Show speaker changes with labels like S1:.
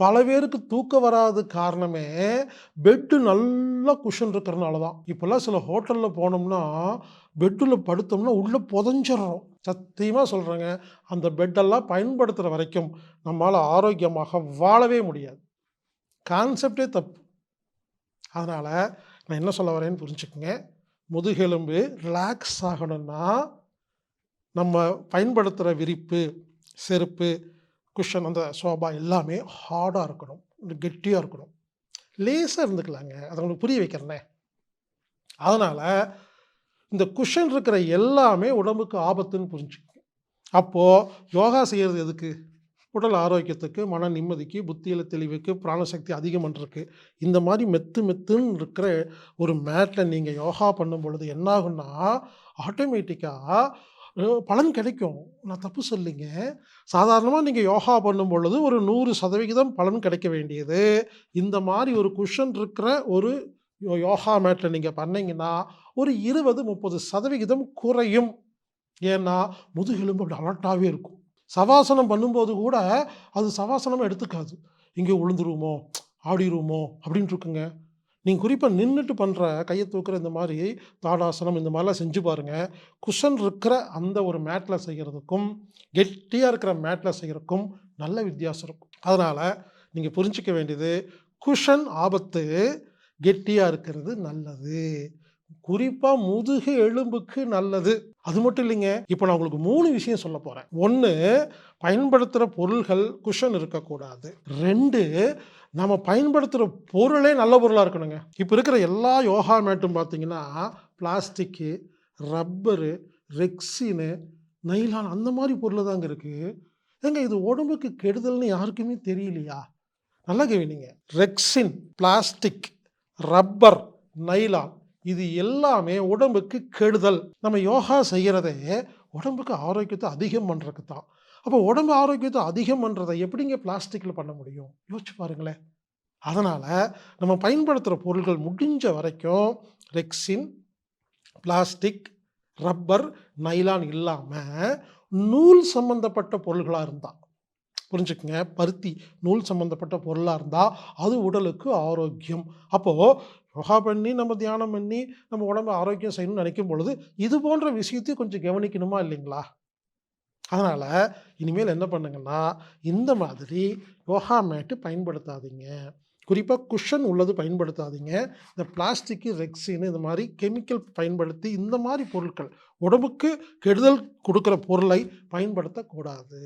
S1: பல பேருக்கு தூக்கம் வராது காரணமே பெட்டு நல்லா குஷன் இருக்கிறனால தான் இப்போல்லாம் சில ஹோட்டலில் போனோம்னா பெட்டில் படுத்தோம்னா உள்ளே புதஞ்சிடுறோம். சத்தியமாக சொல்கிறேங்க அந்த பெட்டெல்லாம் பயன்படுத்துகிற வரைக்கும் நம்மளால் ஆரோக்கியமாக வாழவே முடியாது. கான்செப்டே தப்பு. அதனால் நான் என்ன சொல்ல வரேன்னு புரிஞ்சுக்கோங்க. முதுகெலும்பு ரிலாக்ஸ் ஆகணும்னா நம்ம பயன்படுத்துகிற விரிப்பு செருப்பு குஷன் அந்த சோபா எல்லாமே ஹார்டாக இருக்கணும். கெட்டியாக இருக்கணும். லேசாக இருந்துக்கலாங்க. அதை உங்களுக்கு புரிய வைக்கிறேனே. அதனால் இந்த குஷன் இருக்கிற எல்லாமே உடம்புக்கு ஆபத்துன்னு புரிஞ்சுக்கணும். அப்போது யோகா செய்கிறது எதுக்கு? உடல் ஆரோக்கியத்துக்கு மன நிம்மதிக்கு புத்தியில் தெளிவுக்கு பிராணசக்தி அதிகம் பண்ணுறதுக்கு இந்த மாதிரி மெத்து மெத்துன்னு இருக்கிற ஒரு மேட்டில் நீங்கள் யோகா பண்ணும் பொழுது என்னாகுன்னா ஆட்டோமேட்டிக்காக பலன் கிடைக்கும். நான் தப்பு சொல்லிங்க சாதாரணமாக நீங்கள் யோகா பண்ணும் பொழுது ஒரு நூறு சதவிகிதம் பலன் கிடைக்க வேண்டியது. இந்த மாதிரி ஒரு குஷன் இருக்கிற ஒரு யோகா மேட்டில் நீங்கள் பண்ணிங்கன்னா ஒரு இருபது முப்பது சதவிகிதம் குறையும். ஏன்னா முதுகெலும்பு அப்படி அலர்ட்டாகவே இருக்கும். சவாசனம் பண்ணும்போது கூட அது சவாசனம் எடுத்துக்காது. இங்கே விழுந்துருவோமோ ஆடிடுவோமோ அப்படின்ட்டு இருக்குங்க. நீங்கள் குறிப்பாக நின்றுட்டு பண்ணுற கையை தூக்குற இந்த மாதிரி தாடாசனம் இந்த மாதிரிலாம் செஞ்சு பாருங்கள் குஷன் இருக்கிற அந்த ஒரு மேட்டில் செய்கிறதுக்கும் கெட்டியாக இருக்கிற மேட்டில் செய்கிறதுக்கும் நல்ல வித்தியாசம் இருக்கும். அதனால் நீங்கள் புரிஞ்சிக்க வேண்டியது குஷன் ஆபத்து கெட்டியாக இருக்கிறது நல்லது. குறிப்பாக முதுகு எலும்புக்கு நல்லது. அது மட்டும் இல்லைங்க இப்போ நான் உங்களுக்கு மூணு விஷயம் சொல்ல போகிறேன் ஒன்று பயன்படுத்துகிற பொருள்கள் குஷன் இருக்கக்கூடாது. ரெண்டு நம்ம பயன்படுத்துகிற பொருளே நல்ல பொருளாக இருக்கணுங்க. இப்போ இருக்கிற எல்லா யோகா மேட்டும் பார்த்தீங்கன்னா பிளாஸ்டிக்கு ரப்பரு ரெக்ஸினு நைலான் அந்த மாதிரி பொருள் தாங்க இருக்குது ஏங்க இது உடம்புக்கு கெடுதல்னு யாருக்குமே தெரியலையா? நல்லா கவனிங்க ரெக்ஸின் பிளாஸ்டிக் ரப்பர் நைலான் இது எல்லாமே உடம்புக்கு கெடுதல். நம்ம யோகா செய்கிறதே உடம்புக்கு ஆரோக்கியத்தை அதிகம் பண்ணுறதுக்கு தான் அப்போ உடம்பு ஆரோக்கியத்தை அதிகம் பண்ணுறதை எப்படிங்க பிளாஸ்டிக்கில் பண்ண முடியும்? யோசிச்சு பாருங்களேன். அதனால் நம்ம பயன்படுத்துகிற பொருட்கள் முடிஞ்ச வரைக்கும் ரெக்ஸின் பிளாஸ்டிக் ரப்பர் நைலான் இல்லாமல் நூல் சம்பந்தப்பட்ட பொருள்களாக இருந்தால் புரிஞ்சுக்கங்க? பருத்தி நூல் சம்பந்தப்பட்ட பொருளாக இருந்தால் அது உடலுக்கு ஆரோக்கியம். அப்போது யோகா பண்ணி நம்ம தியானம் பண்ணி நம்ம உடம்பு ஆரோக்கியம் செய்யணும்னு நினைக்கும் பொழுது இது போன்ற விஷயத்தையும் கொஞ்சம் கவனிக்கணுமா இல்லைங்களா? அதனால் இனிமேல் என்ன பண்ணுங்கன்னா இந்த மாதிரி யோகா மேட்டு பயன்படுத்தாதீங்க. குறிப்பாக குஷன் உள்ளது பயன்படுத்தாதீங்க. இந்த பிளாஸ்டிக்கு ரெக்ஸின்னு இந்த மாதிரி கெமிக்கல் பயன்படுத்தி இந்த மாதிரி பொருட்கள் உடம்புக்கு கெடுதல் கொடுக்குற பொருளை பயன்படுத்தக்கூடாது.